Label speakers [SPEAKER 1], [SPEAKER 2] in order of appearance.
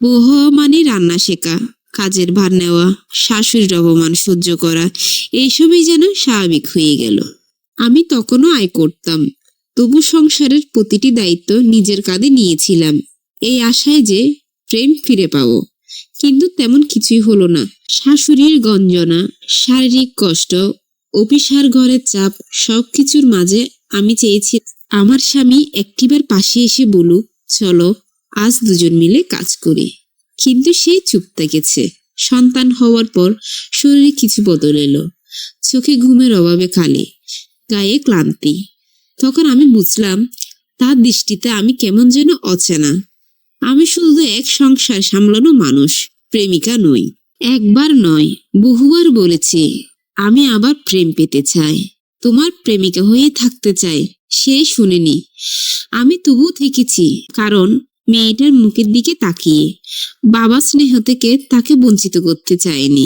[SPEAKER 1] হওয়া মানে রান্না শেখা, কাজের ভার নেওয়া, শাশুড়ির অপমান সহ্য করা, এইসবই যেন স্বাভাবিক হয়ে গেল। আমি তখনও আয় করতাম, তবু সংসারের প্রতিটি দায়িত্ব নিজের কাঁধে নিয়েছিলাম, এই আশায় যে প্রেম ফিরে পাবো। কিন্তু তেমন কিছুই হলো না। শাশুড়ির গঞ্জনা, শারীরিক কষ্ট, অফিসার ঘরের চাপ, সবকিছুর মাঝে আমি চেয়েছি, আমার স্বামী একটিবার পাশে এসে বলুক, চলো আজ দুজন মিলে কাজ করি। কিন্তু সে চুপ থেকেছে। সন্তান হওয়ার পর শরীরে কিছু বদল এলো। চোখে ঘুমের অভাবে খালি, গায়ে ক্লান্তি। তখন আমি বুঝলাম, তার দৃষ্টিতে আমি কেমন যেন অচেনা। আমি শুধু এক সংসার সামলানো মানুষ, প্রেমিকা নই। একবার নয়, বহুবার বলেছি, আমি আবার প্রেম পেতে চাই। তোমার প্রেমিকা হয়ে থাকতে চাই, সে শুনেনি। আমি তবু থেকেছি, কারণ মেয়েটার মুখের দিকে তাকিয়ে। বাবা স্নেহ থেকে তাকে বঞ্চিত করতে চাইনি